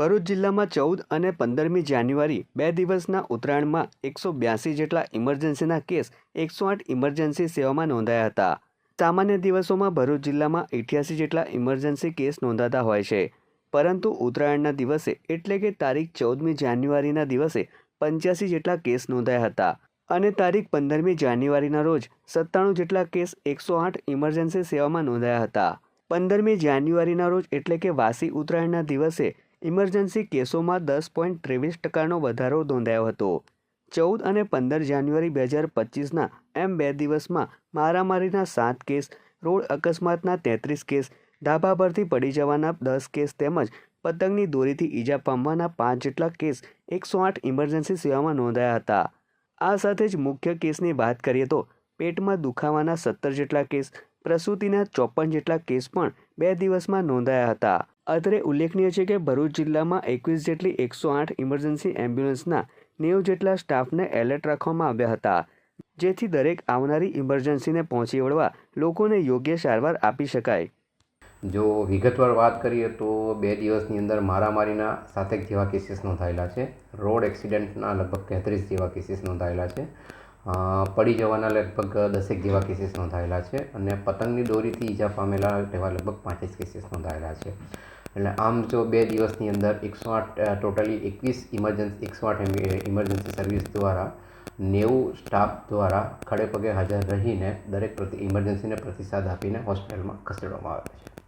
ભરૂચ જિલ્લામાં ચૌદ અને પંદરમી જાન્યુઆરી બે દિવસના ઉત્તરાયણમાં એકસો બ્યાસી જેટલા ઇમરજન્સીના કેસ એકસો આઠ ઇમરજન્સી સેવામાં નોંધાયા હતા. સામાન્ય દિવસોમાં ભરૂચ જિલ્લામાં અઠ્યાસી જેટલા ઇમરજન્સી કેસ નોંધાતા હોય છે. પરંતુ ઉત્તરાયણના દિવસે એટલે કે તારીખ ચૌદમી જાન્યુઆરીના દિવસે પંચ્યાસી જેટલા કેસ નોંધાયા હતા અને તારીખ પંદરમી જાન્યુઆરીના રોજ સત્તાણું જેટલા કેસ એકસો આઠ ઇમરજન્સી સેવામાં નોંધાયા હતા. પંદરમી જાન્યુઆરીના રોજ એટલે કે વાસી ઉત્તરાયણના દિવસે ઇમરજન્સી કેસોમાં દસ પોઈન્ટ ત્રેવીસ ટકાનો વધારો નોંધાયો હતો. ચૌદ અને પંદર જાન્યુઆરી બે હજાર પચીસના એમ બે દિવસમાં મારામારીના સાત કેસ, રોડ અકસ્માતના તેત્રીસ કેસ, ધાબા પરથી પડી જવાના દસ કેસ તેમજ પતંગની દોરીથી ઈજા પામવાના પાંચ જેટલા કેસ એકસો આઠ ઇમરજન્સી સેવામાં નોંધાયા હતા. આ સાથે જ મુખ્ય કેસની વાત કરીએ તો પેટમાં દુખાવાના સત્તર જેટલા કેસ, પ્રસૂતિના ચોપન જેટલા કેસ પણ બે દિવસમાં નોંધાયા હતા. અત્રે ઉલ્લેખનીય છે કે ભરૂચ જિલ્લામાં એકવીસ જેટલી એકસો આઠ ઇમરજન્સી એમ્બ્યુલન્સના નેવું જેટલા સ્ટાફને એલર્ટ રાખવામાં આવ્યા હતા, જેથી દરેક આવનારી ઇમરજન્સીને પહોંચી વળવા લોકોને યોગ્ય સારવાર આપી શકાય. જો વિગતવાર વાત કરીએ તો બે દિવસની અંદર મારામારીના સાતેક જેવા કેસીસ નોંધાયેલા છે. રોડ એક્સિડન્ટના લગભગ તેત્રીસ જેવા કેસીસ નોંધાયેલા છે. પડી જવાના લગભગ દસેક જેવા કેસીસ નોંધાયેલા છે અને પતંગની દોરીથી ઈજા પામેલા એવા લગભગ પાંત્રીસ કેસીસ નોંધાયેલા છે. એટલે આમ જો બે દિવસની અંદર એકસો આઠ ટોટલી એકવીસ ઇમરજન્સી એકસો આઠ ઇમરજન્સી સર્વિસ દ્વારા નેવું સ્ટાફ દ્વારા ખડેપગે હાજર રહીને દરેક પ્રતિ ઇમરજન્સીને પ્રતિસાદ આપીને હોસ્પિટલમાં ખસેડવામાં આવે છે.